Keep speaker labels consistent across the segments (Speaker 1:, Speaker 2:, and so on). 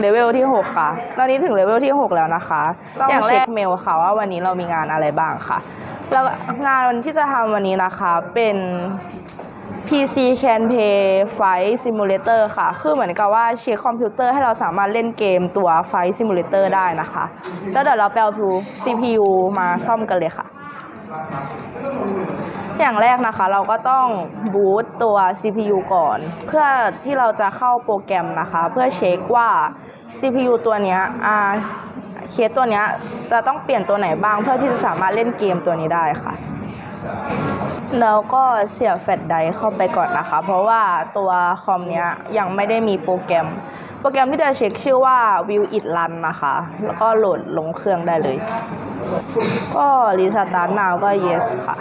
Speaker 1: เลเวลที่ 6 ค่ะ ตอนนี้ถึงเลเวลที่ 6 แล้วนะคะ อย่างแรกเมลค่ะว่าวันนี้เรามีงานอะไรบ้างค่ะ แล้วงานที่จะทำวันนี้นะคะเป็น PC Can Play Flight Simulator ค่ะ คือเหมือนกับว่าเช็คคอมพิวเตอร์ให้เราสามารถเล่นเกมตัว Flight Simulator ได้นะคะ แล้วเดี๋ยวเราไปเอา CPU มาซ่อมกันเลยค่ะ อย่างแรกนะคะเราก็ต้องบูตตัว CPU ก่อน เพื่อที่เราจะเข้าโปรแกรมนะคะ เพื่อเช็คว่า CPU ตัวเนี้ยอ่าเคสตัวเนี้ยจะต้องเปลี่ยนตัวไหนบ้าง เพื่อที่จะสามารถเล่นเกมตัวนี้ได้ค่ะ แล้วก็เสียบแฟลชไดรฟ์เข้าไปก่อนนะคะ เพราะว่าตัวคอมเนี้ยยังไม่ได้มีโปรแกรม โปรแกรมที่จะเช็คชื่อว่า View It Run นะคะ แล้วก็โหลดลงเครื่องได้เลย ก็รีสตาร์ทนาวก็ yes ค่ะ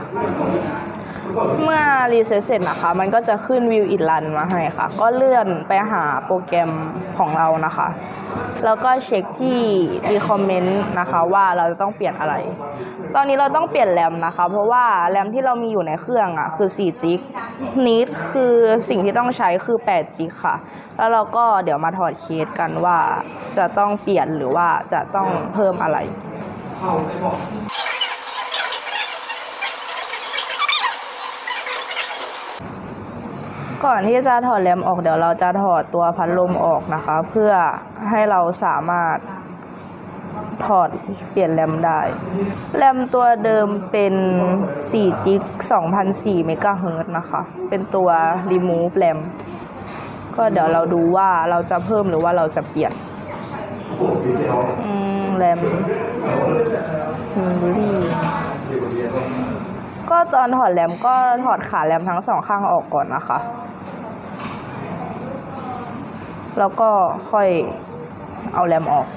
Speaker 1: เมื่อรีเซ็ตเสร็จนะคะ มันก็จะขึ้น View It Run มาให้ค่ะ ก็เลื่อนไปหาโปรแกรมของเรานะคะ แล้วก็เช็คที่ recommend นะคะว่าเราจะต้องเปลี่ยนอะไร ตอนนี้เราต้องเปลี่ยนแรมนะคะ เพราะว่าแรมที่เรามีอยู่ในเครื่องอะคือ4จิกนิดคือสิ่งที่ต้องใช้คือ8จิกค่ะ แล้วเราก็เดี๋ยวมาถอดเคสกันว่าจะต้องเปลี่ยนหรือว่าจะต้องเพิ่มอะไร ก่อนที่จะถอดแรมออกเดี๋ยวเราจะถอดตัวพัดลมออกนะคะ เพื่อให้เราสามารถถอดเปลี่ยนแรมได้ แรมตัวเดิมเป็น4จิก2004เมกะเฮิร์ตนะคะ เป็นตัว remove แรมก็เดี๋ยวเราดูว่าเราจะเพิ่มหรือว่าเราจะเปลี่ยนแรมมิลลี่ ก็ตอนถอดแรมก็ถอดขาแรมทั้งสองข้างออกก่อนนะคะ แล้วก็ค่อยเอาแรมออก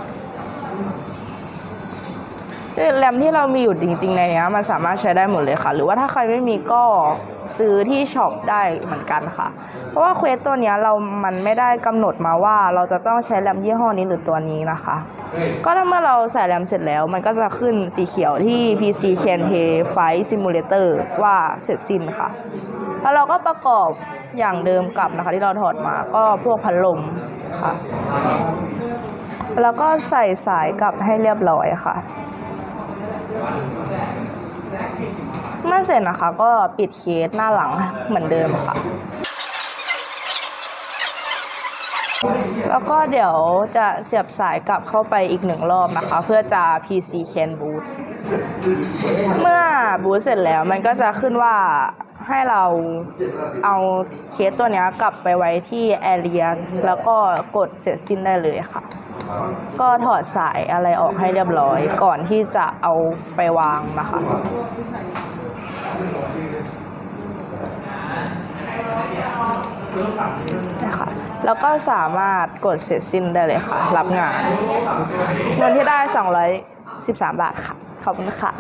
Speaker 1: แรมที่เรามีอยู่จริง ๆ ในนี้มันสามารถใช้ได้หมดเลยค่ะ หรือว่าถ้าใครไม่มีก็ซื้อที่ช็อปได้เหมือนกันค่ะ เพราะว่าเควสตัวนี้เรามันไม่ได้กำหนดมาว่าเราจะต้องใช้แรมยี่ห้อนี้หรือตัวนี้นะคะ ก็ถ้าเมื่อเราใส่แรมเสร็จแล้ว มันก็จะขึ้นสีเขียวที่ PC Can Play Flight Simulator ว่าเสร็จสิ้นค่ะแล้วเราก็ประกอบอย่างเดิมกลับนะคะที่เราถอดมาก็พวกพัดลมค่ะ แล้วก็ใส่สายกลับให้เรียบร้อยค่ะ เมื่อเสร็จนะคะ ก็ปิดเคสหน้าหลังเหมือนเดิมค่ะ แล้วก็เดี๋ยวจะเสียบสายกลับเข้าไปอีกหนึ่งรอบนะคะ เพื่อจะ PC Can Boot เมื่อบูตเสร็จแล้วมันก็จะขึ้นว่าให้เราเอาเคสตัวนี้กลับไปไว้ที่แอเรียแล้วก็กดเสร็จสิ้นได้เลยค่ะ ก็ถอดสายอะไรออกให้เรียบร้อยก่อนที่จะเอาไปวางนะคะนะคะแล้วก็สามารถกดเสร็จสิ้นได้เลยค่ะ รับงานเงินที่ได้ 213 บาทค่ะ ขอบคุณค่ะ